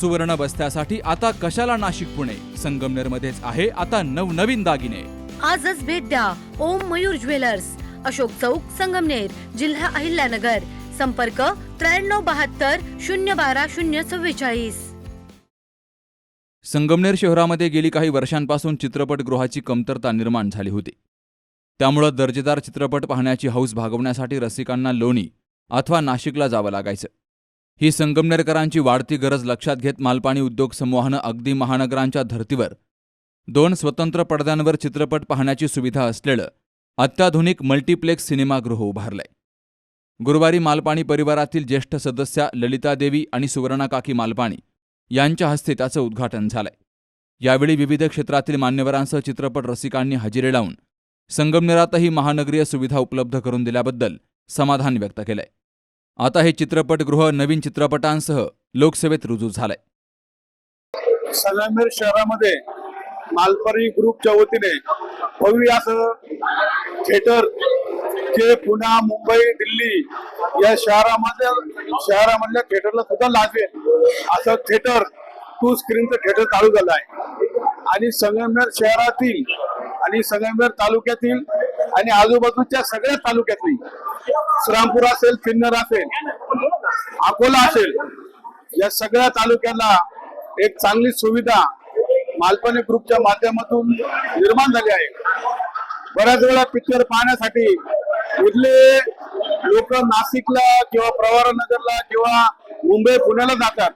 सुवर्ण बस्त्यासाठी आता कशाला नाशिक पुणे? संगमनेर मध्येच आहे आता नवनवीन दागिने. आजच भेट द्या ओम मयूर ज्वेलर्स. अशोक चौक संगमनेर जिल्हा अहिल्यानगर. संपर्क त्र्याण्णव बहात्तर शून्य बारा शून्य चव्वेचाळीस. संगमनेर शहरामध्ये गेली काही वर्षांपासून चित्रपटगृहाची कमतरता निर्माण झाली होती. त्यामुळं दर्जेदार चित्रपट पाहण्याची हौस भागवण्यासाठी रसिकांना लोणी अथवा नाशिकला जावं लागायचं. ही संगमनेरकरांची वाढती गरज लक्षात घेत मालपाणी उद्योग समूहानं अगदी महानगरांच्या धर्तीवर दोन स्वतंत्र पडद्यांवर चित्रपट पाहण्याची सुविधा असलेलं अत्याधुनिक मल्टिप्लेक्स सिनेमागृह उभारलंय. गुरुवारी मालपाणी परिवारातील ज्येष्ठ सदस्या ललिता देवी आणि सुवर्णाकाकी मालपाणी यांच्या हस्ते त्याचं उद्घाटन झालंय. यावेळी विविध क्षेत्रातील मान्यवरांसह चित्रपट रसिकांनी हजेरी लावून संगमनेरातही महानगरीय सुविधा उपलब्ध करून दिल्याबद्दल समाधान व्यक्त केलंय. आता हे चित्रपटगृह नवीन चित्रपटांसह लोकसभेत रुजू झालंय. संगमेर शहरामध्ये मालपरी ग्रुपच्या वतीने भव्य असं थिएटर जे पुणे मुंबई दिल्ली या शहरामध्ये शहरामधल्या थिएटरला सुद्धा लागेल. असं थिएटर टू स्क्रीनचं थिएटर चालू झालं आहे. आणि संगमनेर शहरातील आणि संगमनेर तालुक्यातील आणि आजूबाजूच्या सगळ्या तालुक्यातील श्रामपूर असेल सिन्नर असेल अकोला असेल या सगळ्या तालुक्याला एक चांगली सुविधा मालपाणी ग्रुपच्या माध्यमातून निर्माण झाली आहे. बऱ्याच वेळा पिक्चर पाहण्यासाठी इथले लोक नाशिकला किंवा प्रवरानगरला किंवा मुंबई पुण्याला जातात.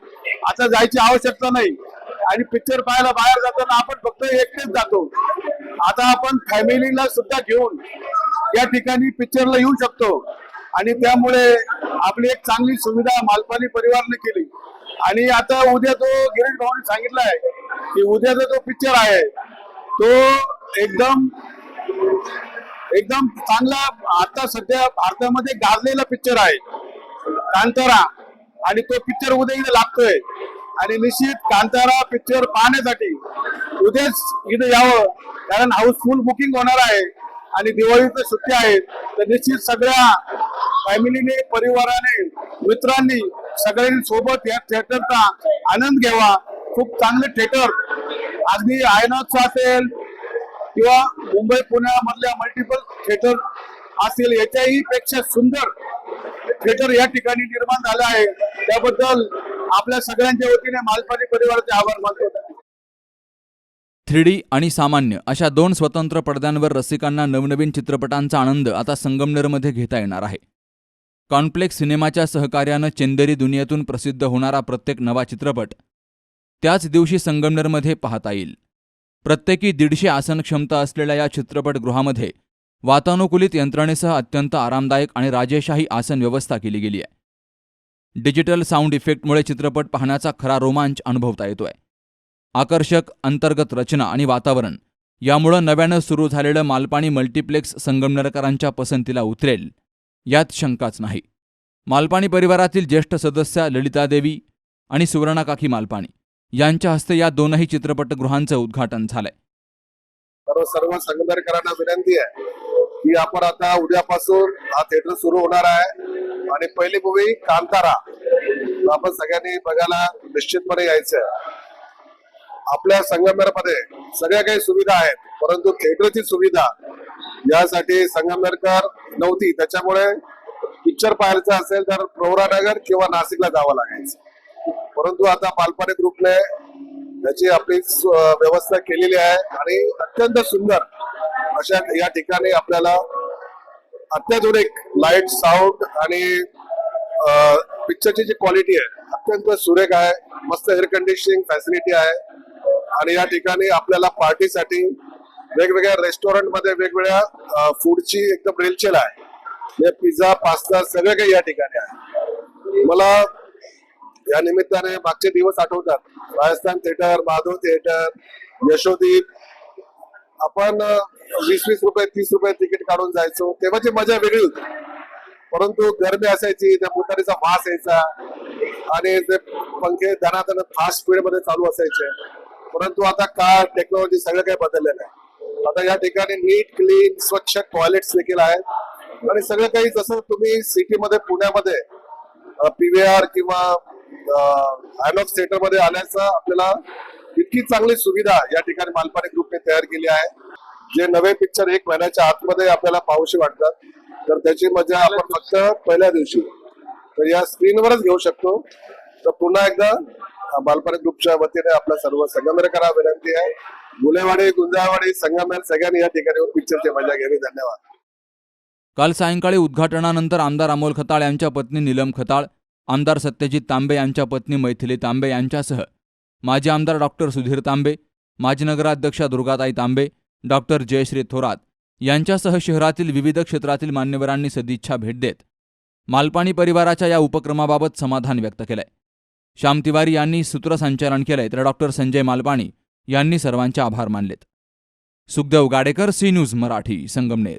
आता जायची आवश्यकता नाही. आणि पिक्चर पाहायला बाहेर जाताना आपण फक्त एकटेच जातो. आता आपण फॅमिलीला सुद्धा घेऊन या ठिकाणी पिक्चरला येऊ शकतो. आणि त्यामुळे आपली एक चांगली सुविधा मालपाणी परिवारने केली. आणि आता उद्या तो गिरीश भाऊने सांगितलाय की उद्याचा जो पिक्चर आहे तो एकदम एकदम चांगला आता सध्या भारतामध्ये गाजलेला पिक्चर आहे. कांतारा. आणि तो पिक्चर उद्या इथे लागतोय. आणि निश्चित कांतारा पिक्चर पाहण्यासाठी उद्याच इथे यावं. कारण हाऊसफुल बुकिंग होणार आहे. आणि दिवाळीचं सुट्टी आहेत. तर निश्चित सगळ्या फॅमिलीने परिवाराने मित्रांनी सगळ्यांनी सोबत या थिएटरचा आनंद घ्यावा. खूप चांगले थिएटर. अगदी आयनॉक्स असेल किंवा मुंबई पुण्यामधल्या मल्टिपल थिएटर असतील याच्याही पेक्षा सुंदर थिएटर या ठिकाणी निर्माण झालं आहे. त्याबद्दल आपल्या सगळ्यांच्या वतीने मालपाणी परिवाराचे आभार मानतो. थ्री डी आणि सामान्य अशा दोन स्वतंत्र पडद्यांवर रसिकांना नवनवीन चित्रपटांचा आनंद आता संगमनेरमध्ये घेता येणार आहे. कॉन्प्लेक्स सिनेमाच्या सहकार्यानं चेंदेरी दुनियेतून प्रसिद्ध होणारा प्रत्येक नवा चित्रपट त्याच दिवशी संगमनेरमध्ये पाहता येईल. प्रत्येकी दीडशे आसन क्षमता असलेल्या या चित्रपटगृहामध्ये वातानुकूलित यंत्रणेसह अत्यंत आरामदायक आणि राजेशाही आसन व्यवस्था केली गेली आहे. डिजिटल साऊंड इफेक्टमुळे चित्रपट पाहण्याचा खरा रोमांच अनुभवता येतोय. आकर्षक अंतर्गत रचना आणि वातावरण. यामुळं नव्यानं सुरू झालेलं मालपाणी मल्टिप्लेक्स संगमनेरकरांच्या पसंतीला उतरेल. यात शंकाच नाही. मालपाणी परिवारातील ज्येष्ठ सदस्या ललिता देवी आणि सुवर्णाकाकी मालपाणी यांच्या हस्ते या दोनही चित्रपटगृहांचं उद्घाटन झालंय. सर्व सर्व संगमेरकरांना विनंती आहे की आपण आता उद्यापासून हा थिएटर सुरू होणार आहे. आणि पहिली मूवी कांतारा. आपण सगळ्यांनी बघायला निश्चितपणे यायचं आपल्या संगमनेरमध्ये सगळ्या काही सुविधा आहेत परंतु थिएटरची सुविधा यासाठी संगमेरकर नव्हती. त्याच्यामुळे पिक्चर पाहायचं असेल तर प्रवरानगर किंवा नाशिकला जावं लागायचं. परंतु आता पालपाने ग्रुपने त्याची आपली व्यवस्था केलेली आहे आणि अत्यंत सुंदर अशा या ठिकाणी आपल्याला अत्याधुनिक लाइट साऊंड आणि पिक्चरची जी क्वालिटी आहे अत्यंत सुरेख आहे मस्त एअर कंडिशनिंग फॅसिलिटी आहे. आणि या ठिकाणी आपल्याला पार्टीसाठी वेगवेगळ्या रेस्टॉरंटमध्ये वेगवेगळ्या फूडची एकदम रेलचेल आहे. म्हणजे पिझ्झा पास्ता सगळं काही या ठिकाणी आहे. मला या निमित्ताने मागचे दिवस आठवतात. Rajasthan theatre Madhav theatre Yashodeep. आपण वीस वीस रुपये तीस रुपये तिकीट काढून जायचो. तेव्हाची मजा वेगळी होती. परंतु गरमी असायची त्या मुतारीचा वास यायचा. आणि ते पंखे दणादण फास्ट स्पीडमध्ये चालू असायचे. परंतु आता काळ टेक्नॉलॉजी सगळं काही बदललेलं आहे. आता या ठिकाणी नीट क्लीन स्वच्छ टॉयलेट्स देखील आहेत. आणि सगळं काही जसं तुम्ही सिटीमध्ये पुण्यामध्ये पीव्हीआर किंवा आयनॉक्स थिएटरमध्ये आल्याचं आपल्याला इतकी चांगली सुविधा या ठिकाणी मालपाणी ग्रुपने तयार केली आहे. जे नवे पिक्चर एक महिन्याच्या आतमध्ये आपल्याला पाहूशी वाटतात. तर त्याची मजा आपण फक्त पहिल्या दिवशी. तर या स्क्रीनवरच घेऊ शकतो. तर पुन्हा एकदा बालपाणी ग्रुपच्या वतीने आपल्या सर्व संगमेरकरा विनंती आहे. गुलेवाडी गुंजावाडी संगमेर सगळ्यांनी या ठिकाणी पिक्चरची मजा घ्यावी. धन्यवाद. काल सायंकाळी उद्घाटनानंतर आमदार अमोल खताळ यांच्या पत्नी नीलम खताळ आमदार सत्यजित तांबे यांच्या पत्नी मैथिली तांबे यांच्यासह माजी आमदार डॉक्टर सुधीर तांबे माजी नगराध्यक्षा दुर्गाताई तांबे डॉक्टर जयश्री थोरात यांच्यासह शहरातील विविध क्षेत्रातील मान्यवरांनी सदिच्छा भेट देत मालपाणी परिवाराच्या या उपक्रमाबाबत समाधान व्यक्त केलंय. श्याम तिवारी यांनी सूत्रसंचालन केलंय तर डॉक्टर संजय मालपाणी यांनी सर्वांचे आभार मानलेत. Sukhdev Gadekar C news Marathi Sangamner.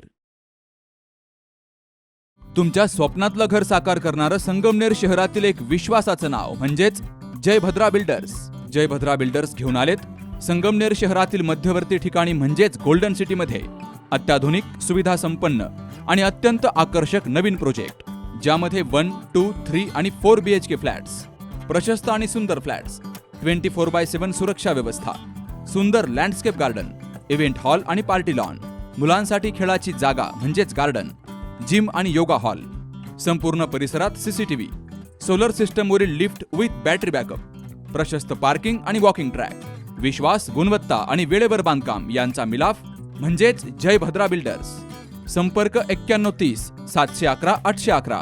तुमच्या स्वप्नातलं घर साकार करणारं संगमनेर शहरातील एक विश्वासाचं नाव म्हणजेच जयभद्रा बिल्डर्स. जयभद्रा बिल्डर्स घेऊन आलेत संगमनेर शहरातील मध्यवर्ती ठिकाणी म्हणजेच गोल्डन सिटीमध्ये. अत्याधुनिक सुविधा संपन्न आणि अत्यंत आकर्षक नवीन प्रोजेक्ट ज्यामध्ये वन टू थ्री आणि four B H K flats प्रशस्त आणि सुंदर flats twenty four by seven सुरक्षा व्यवस्था सुंदर लँडस्केप गार्डन इव्हेंट हॉल आणि पार्टी लॉन. मुलांसाठी खेळाची जागा म्हणजेच गार्डन जिम आणि योगा हॉल. संपूर्ण परिसरात सीसीटीव्ही सोलर सिस्टमवरील लिफ्ट विथ बॅटरी बॅकअप प्रशस्त पार्किंग आणि वॉकिंग ट्रॅक विश्वास गुणवत्ता आणि वेळेवर बांधकाम यांचा मिलाफ म्हणजेच जय भद्रा बिल्डर्स. संपर्क एक्क्याण्णव तीस सातशे अकरा आठशे अकरा.